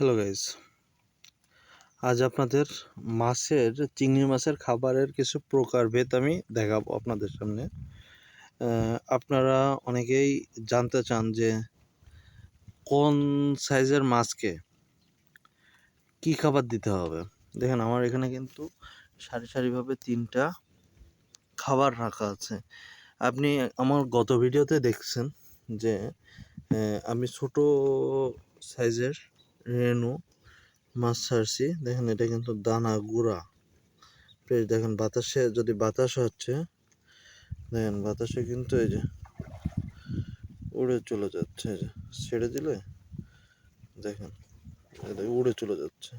Hello guys আজ আপনাদের মাছের, চিংড়ি মাছের খাবারের কিছু প্রকারভেদ আমি দেখাবো আপনাদের সামনে। আপনারা অনেকেই জানতে চান যে কোন সাইজের মাছকে কি খাবার দিতে হবে। দেখেন, আমার এখানে কিন্তু সারি সারিভাবে তিনটা খাবার রাখা আছে। আপনি আমার গত ভিডিওতে দেখছেন যে আমি ছোট সাইজের রেনু মাছ ছাড়ছি। দেখেন এটা কিন্তু দানা গুঁড়া। বেশ, দেখেন বাতাসে যদি বাতাস হচ্ছে, দেখেন বাতাসে কিন্তু এই যে উড়ে চলে যাচ্ছে, এই যে ছেড়ে দিলে, দেখেন উড়ে চলে যাচ্ছে।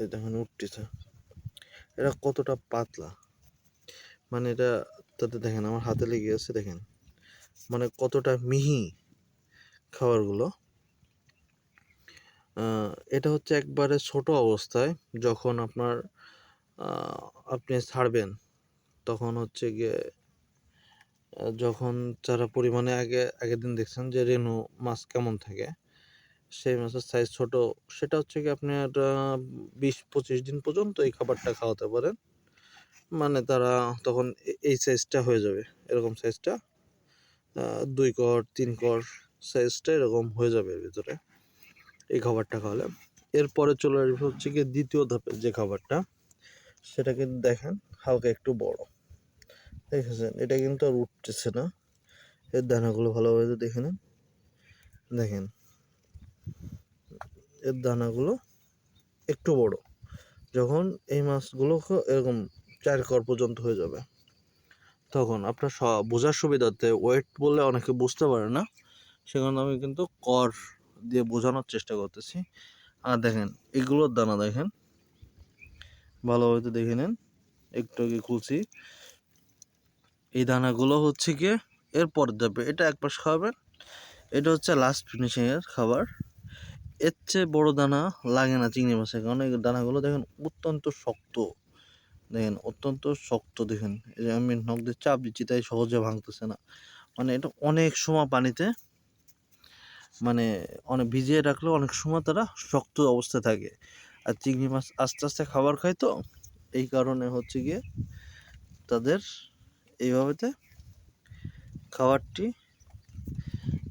এই দেখেন উঠতেছে এটা কতটা পাতলা। মানে এটা তাতে দেখেন, আমার হাতে লেগে আছে, দেখেন। মানে কতটা মিহি খাবারগুলো। এটা হচ্ছে একবারে ছোট অবস্থায় যখন আপনার আপনি ছাড়বেন, তখন হচ্ছে গিয়ে যখন যারা পরিমাণে আগে, আগের দিন দেখছেন যে রেনু মাছ কেমন থাকে, সেই মাছের সাইজ ছোট, সেটা হচ্ছে কি আপনি বিশ পঁচিশ দিন পর্যন্ত এই খাবারটা খাওয়াতে পারেন। মানে তারা তখন এই সাইজটা হয়ে যাবে, এরকম সাইজটা দুই কর, তিন কর সাইজটা এরকম হয়ে যাবে ভিতরে। এই খাবারটা খাওয়ালে। এরপরে চলে আসবে হচ্ছে গিয়ে দ্বিতীয় ধাপে যে খাবারটা, সেটা কিন্তু দেখেন হালকা একটু বড়। দেখেছেন? এটা কিন্তু আর উঠতেছে না। এর দানাগুলো ভালোভাবে দেখে নেন। দেখেন। এর দানাগুলো একটু বড়। যখন এই মাছগুলো এরকম চার কর পর্যন্ত হয়ে যাবে, তখন আপনার বোঝার সুবিধার্থে ওয়েট বললে অনেকে বুঝতে পারে না। সেখানে আমি কিন্তু কর দিয়ে বোঝানোর চেষ্টা করতেছি। আর দেখেন, এগুলোর দানা দেখেন। ভালোভাবে তো দেখে নেন। একটু আগে খুলছি। এই দানাগুলো হচ্ছে গিয়ে এরপর দেবে। এটা এক পাশ খাওয়াবেন। এটা হচ্ছে লাস্ট ফিনিশিংয়ের খাবার। এর চেয়ে বড় দানা লাগে না চিংড়ি মাছের। কারণ এই দানাগুলো দেখেন অত্যন্ত শক্ত। দেখেন, অত্যন্ত শক্ত দেখেন। এই যে আমি নখ দিয়ে চাপ দিচ্ছি, তাই সহজে ভাঙতেছে না। মানে এটা অনেক সময় পানিতে মানে অনেক ভিজিয়ে রাখলে অনেক সময় তারা শক্ত অবস্থায় থাকে। আর চিংড়ি মাছ আস্তে আস্তে খাবার খায় তো, এই কারণে হচ্ছে গিয়ে তাদের এইভাবেতে খাবারটি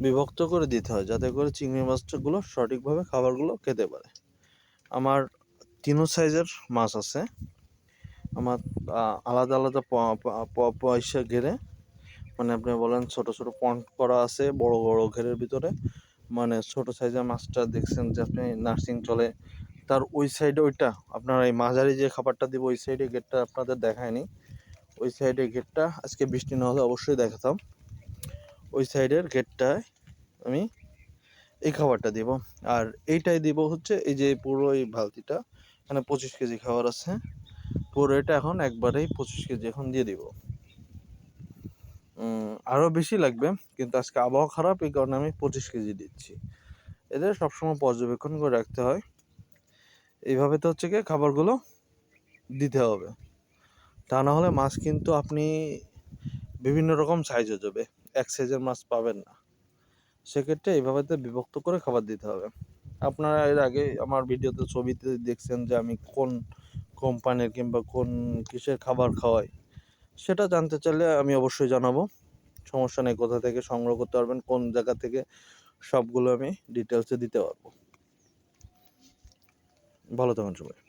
বিভক্ত করে দিতে হয়, যাতে করে চিংড়ি মাছগুলো সঠিকভাবে খাবারগুলো খেতে পারে। আমার তিনও সাইজের মাছ আছে। আমার আলাদা আলাদা পয়সা ঘেরে মানে আপনি বলেন ছোট ছোট পন্ড করা আছে বড় বড় ঘেরের ভিতরে। মানে ছোট সাইজের মাছটা দেখছেন যে আপনি নার্সিং চলে, তার ওই সাইডে ওইটা, আপনার এই মাঝারি যে খাবারটা দিব, ওই সাইডে গেটটা আপনাদের দেখায়নি। ওই সাইডে গেটটা আজকে বৃষ্টি না হলে অবশ্যই দেখাতাম। ওই সাইডের গেটটায় আমি এই খাবারটা দিব। আর এইটাই দিব হচ্ছে এই যে পুরো এই বালতিটা মানে পঁচিশ কেজি খাবার আছে। পুরো এটা এখন একবারেই পঁচিশ কেজি এখন দিয়ে দিব। আরও বেশি লাগবে, কিন্তু আজকে আবহাওয়া খারাপ, এই কারণে আমি পঁচিশ কেজি দিচ্ছি। এদের সবসময় পর্যবেক্ষণ করে রাখতে হয়। এইভাবে তো হচ্ছে কি খাবারগুলো দিতে হবে। তা না হলে মাছ কিন্তু আপনি বিভিন্ন রকম সাইজ হয়ে যাবে। এক সাইজের মাছ পাবেন না। সেক্ষেত্রে এইভাবে তো বিভক্ত করে খাবার দিতে হবে। আপনারা এর আগে আমার ভিডিওতে ছবিতে দেখছেন যে আমি কোন কোম্পানির কিংবা কোন কিসের খাবার খাওয়াই। সেটা জানতে চাইলে আমি অবশ্যই জানাব। সমস্যা নেই, কোথা থেকে সংগ্রহ করতে পারবেন, কোন জায়গা থেকে সবগুলো আমি ডিটেলসে দিতে পারব। ভালো থাকুন সবাই।